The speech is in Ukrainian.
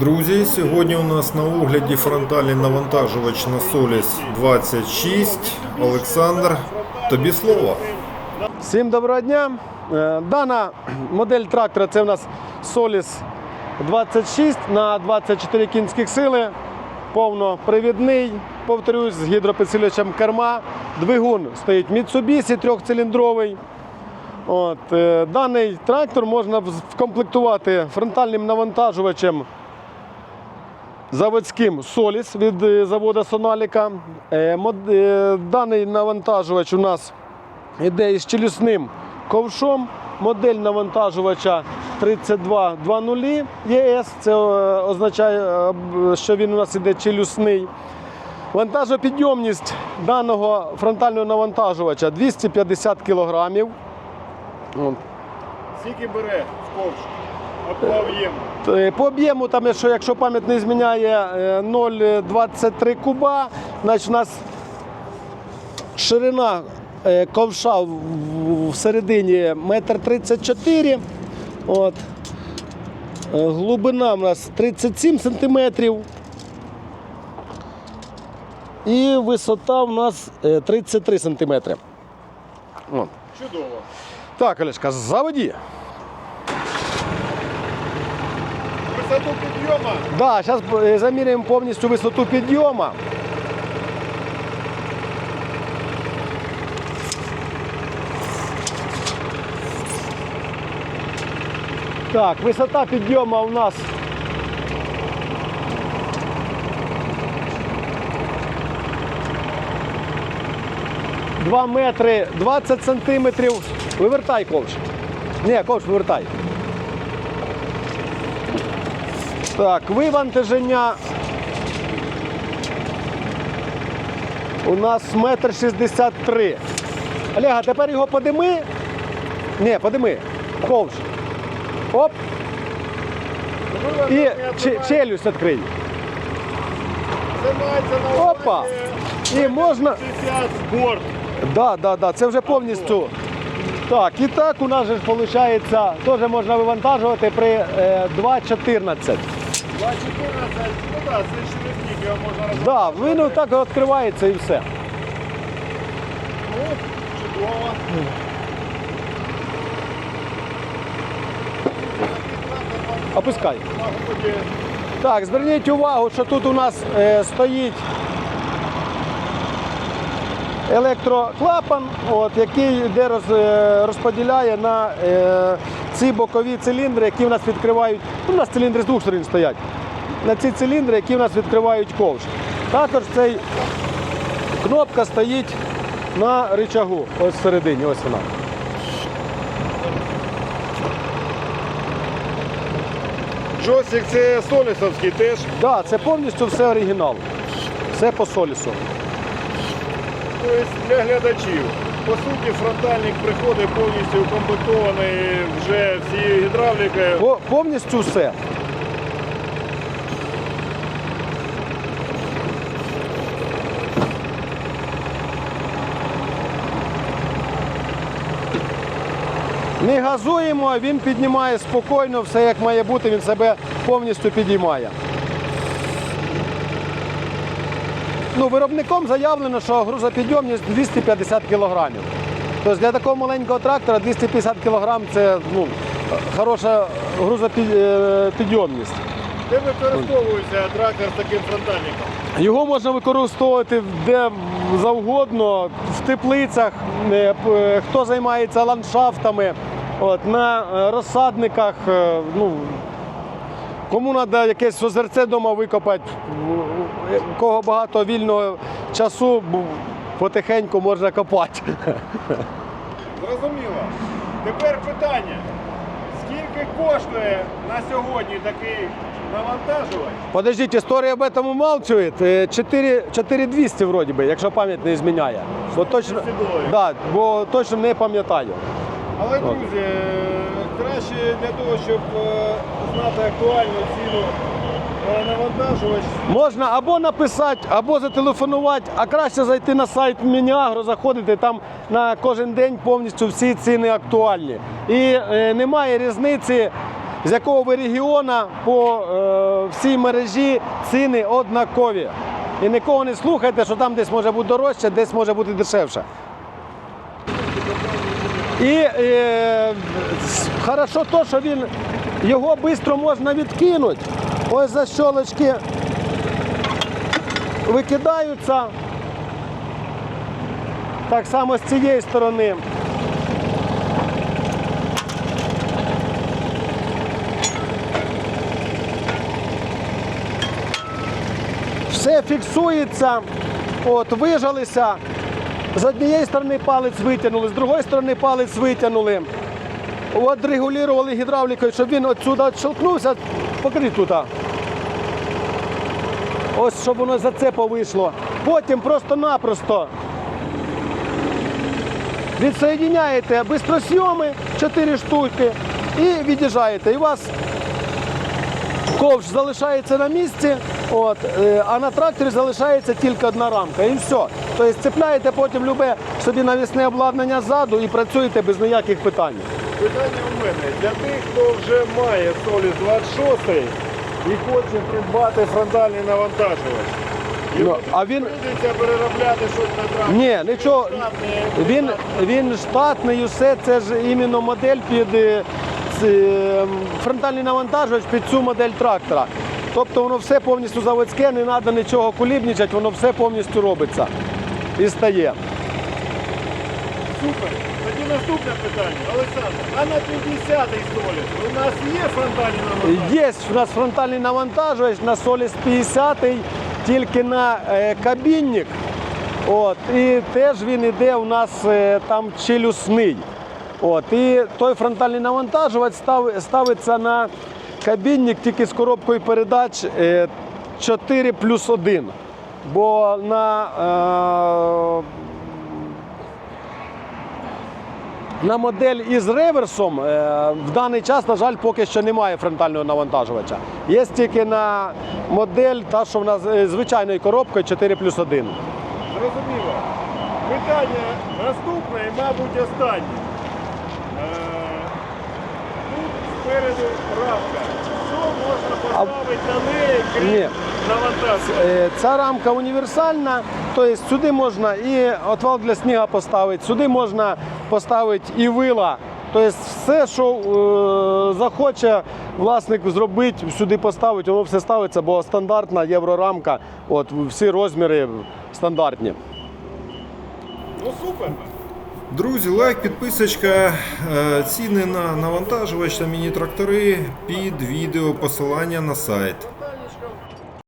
Друзі, сьогодні у нас на огляді фронтальний навантажувач на Solis 26. Олександр, тобі слово. Всім доброго дня. Е, Дана модель трактора це у нас Solis 26 на 24 кінських сили. Повнопривідний, повторюсь, з гідропідсилювачем керма. Двигун стоїть Mitsubishi трьохциліндровий. От, е, даний трактор можна вкомплектувати фронтальним навантажувачем заводським Соліс від е, заводу Соналіка. Е, е, Даний навантажувач у нас йде із челюсним ковшом. Модель навантажувача 3220 ЄС. Це означає, що він у нас іде челюсний. Вантажопідйомність даного фронтального навантажувача 250 кг. Скільки бере в ковш? Е, По об'єму, там, якщо, якщо пам'ять не зміняє е, 0,23 куба, значить у нас ширина е, ковша в- всередині 1,34 м. От. Е, Глибина у нас 37 сантиметрів. І висота у нас е, 33 сантиметри. Чудово. Так, Олешка, заводі. Висоту підйому Да, зараз заміряємо повністю висоту підйому. Так, висота підйому у нас. Два метри 20 сантиметрів. Вивертай ковш. Ні, ковш вивертай. Так, вивантаження у нас метр шістдесят три. Олега, тепер його подими. Ні, подими. Ковш. Оп. І челюсть відкрий. Опа. І можна. 50 борт. Да, да, да, це вже повністю. Так, і так у нас же виходить, теж можна вивантажувати при е, 2,14. 2,14. Ну так, це швидкий, його можна розвивати. Да, він отак відкривається і все. Ну, чудово. Опускай. Мабуть, Так, зверніть увагу, що тут у нас е, стоїть електроклапан, от, який йде роз, е, розподіляє на е, ці бокові циліндри, які в нас відкривають. Ну, у нас циліндри з двох сторон стоять. На ці циліндри, які в нас відкривають ковш. Також цей кнопка стоїть на рычагу. Ось всередині, ось вона. Джойстик це солісовський теж. Да, це повністю все оригінал. Все по солісу. Тобто для глядачів. По суті, фронтальник приходить повністю укомплектований вже всією гідравлікою. По- Повністю все. Не газуємо, він піднімає спокійно, все як має бути, він себе повністю підіймає. Ну, виробником заявлено, що грузопідйомність 250 кг. Тобто для такого маленького трактора 250 кг це ну, хороша грузопідйомність. Де використовується трактор з таким фронтальником? Його можна використовувати де завгодно, в теплицях, е, е, хто займається ландшафтами, от, на е, розсадниках. Ну, кому треба якесь озерце вдома викопати, у кого багато вільного часу, потихеньку можна копати. Зрозуміло. Тепер питання. Скільки коштує на сьогодні такий навантажувач? Подождіть, історія об этом умалчує. Е, 4 4200 вроді би, якщо пам'ять не зміняє. Бо точно, да, бо точно не пам'ятаю. Але, друзі, е, краще для того, щоб е, знати актуальну ціну е, навантажувач, Можна або написати, або зателефонувати, а краще зайти на сайт Мініагро, заходити там на кожен день повністю всі ціни актуальні. І е, немає різниці, з якого ви регіона по е, всій мережі ціни однакові. І нікого не слухайте, що там десь може бути дорожче, десь може бути дешевше. І е, хорошо то, що він його швидко можна відкинути. Ось защолочки викидаються. Так само з цієї сторони. Все фіксується, от, вижалися. З однієї сторони палець витягнули, з другої сторони палець витягнули. От регулювали гідравлікою, щоб він отсюди відщелкнувся. Покажіть тут. Ось щоб воно за це повийшло. Потім просто-напросто відсоєдняєте бистросйоми 4 штуки і від'їжджаєте. І у вас ковш залишається на місці, от, е, а на тракторі залишається тільки одна рамка. І все. Тобто цепляєте потім любе собі навісне обладнання ззаду і працюєте без ніяких питань. Питання у мене для тих, хто вже має Соліс 26 і хоче придбати фронтальний навантажувач. Ну, а він Прийдеться переробляти щось на тракторі. ні, нічого. Він, він штатний, усе це ж іменно модель під е, ц- е, фронтальний навантажувач під цю модель трактора. Тобто воно все повністю заводське, не треба нічого кулібничати, воно все повністю робиться і стає. Супер. Тоді наступне питання. Олександр, а на 50-й Соліс у нас є фронтальний навантажувач? Є у нас фронтальний навантажувач на Соліс 50 тільки на е, кабінник. От, і теж він іде у нас е, там челюсний. От, і той фронтальний навантажувач став, ставиться на кабінник тільки з коробкою передач е, 4 плюс 1. Бо на е, на модель із реверсом е, в даний час, на жаль, поки що немає фронтального навантажувача. Є тільки на модель, та, що в нас е, звичайною коробкою 4 плюс 1. Зрозуміло. Питання наступне і, мабуть, останнє. Е, Тут спереду рамка. Що можна поставити на неї, крім Ні. навантаження? Ця рамка універсальна, тобто сюди можна і отвал для снігу поставити, сюди можна поставити і вила. Тобто все, що е, захоче власник зробити, сюди поставити, воно все ставиться, бо стандартна єврорамка, от всі розміри стандартні. Ну супер. Друзі, лайк, підписочка, е, ціни на навантажувач та міні-трактори під відео посилання на сайт.